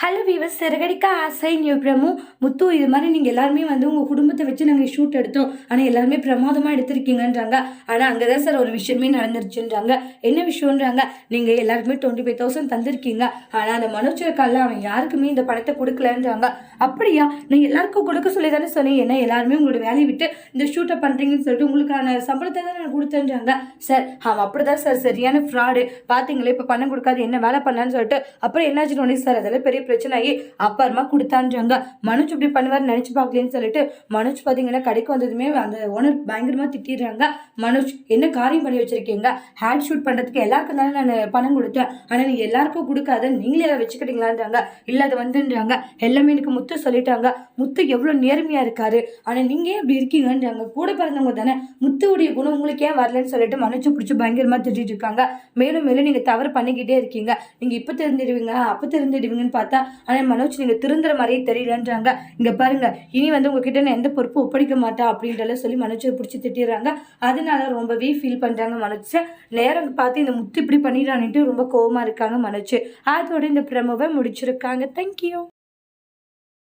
Hello viewers Siragadikka ஆசை new Prabhu முத்து இது மாதிரி நீங்கள் எல்லாருமே வந்து உங்கள் குடும்பத்தை வச்சு நாங்கள் ஷூட் எடுத்தோம். ஆனால் எல்லாருமே பிரமாதமாக எடுத்திருக்கீங்கன்றாங்க. ஆனால் அங்கே தான் சார் ஒரு விஷயமே நடந்துருச்சுன்றாங்க. என்ன விஷயம்ன்றாங்க? நீங்கள் எல்லாருக்குமே டுவெண்ட்டி ஃபைவ் தௌசண்ட் தந்திருக்கீங்க. ஆனால் அந்த மனோஜ் இருக்கால அவன் யாருக்குமே இந்த பணத்தை கொடுக்கலன்றாங்க. அப்படியா? நான் எல்லாருக்கும் கொடுக்க சொல்லி தானே சொன்னேன். ஏன்னா எல்லாருமே உங்களோட வேலையை விட்டு இந்த ஷூட்டை பண்ணுறீங்கன்னு சொல்லிட்டு உங்களுக்கான சம்பளத்தை தான் நான் கொடுத்தேன்றாங்க. சார் அவன் அப்படிதான் சார் சரியான ஃப்ராடு பார்த்தீங்களே இப்போ பணம் கொடுக்காது என்ன வேலை பண்ணான்னு சொல்லிட்டு. அப்புறம் என்னாச்சு சார் அதெல்லாம் பெரிய பிரச்சனை ஆகி அப்புறமா கொடுத்தான்றாங்க. மனோஜ் இப்படி பண்ணுவார் நினச்சி பார்க்கலன்னு சொல்லிட்டு மனோஜ் பார்த்தீங்கன்னா கடைக்கு வந்ததுமே அந்த ஓனர் பயங்கரமாக திட்டிடுறாங்க. மனோஜ் என்ன காரியம் பண்ணி வச்சிருக்கீங்க? ஹேட் ஷூட் பண்ணுறதுக்கு எல்லாருக்கும் தானே நான் பணம் கொடுத்தேன். ஆனால் நீ எல்லாருக்கும் கொடுக்காத நீங்களே அதை வச்சுக்கிட்டீங்களான்றாங்க. இல்லை அது வந்துன்றாங்க. எல்லாமே எனக்கு முத்து சொல்லிட்டாங்க. முத்து எவ்வளோ நேர்மையாக இருக்காரு. ஆனால் நீங்கள் ஏன் இப்படி இருக்கீங்கன்றாங்க. கூட பிறந்தவங்க தானே. முத்துவுடைய குணம் உங்களுக்கு ஏன் வரலன்னு சொல்லிட்டு மனோஜை பிடிச்சி பயங்கரமாக திட்டிட்டு இருக்காங்க. மேலும் மேலும் நீங்கள் தவறு பண்ணிக்கிட்டே இருக்கீங்க. நீங்கள் இப்போ தெரிஞ்சிடுவீங்க அப்போ தெரிஞ்சிடுவீங்கன்னு பார்த்தா ஆனால் மனோஜ் நீங்கள் திருந்துற மாதிரியே தெரியலன்றாங்க. இங்கே பாருங்க இனி வந்து உங்ககிட்ட நான் எந்த பொறுப்பும் ஒப்படைக்க மாட்டா அப்படின்றலாம் சொல்லி மனோஜை பிடிச்சி திட்டிடுறாங்க. அதனால ரொம்பவே ஃபீல் பண்ணுறாங்க மனோஜ். நேரம் பார்த்து இந்த முத்து இப்படி பண்ணிடுறான்ட்டு ரொம்ப கோவமாக இருக்காங்க மனோஜ். அதோட இந்த பிரமவை முடிச்சிருக்காங்க. தேங்க்யூ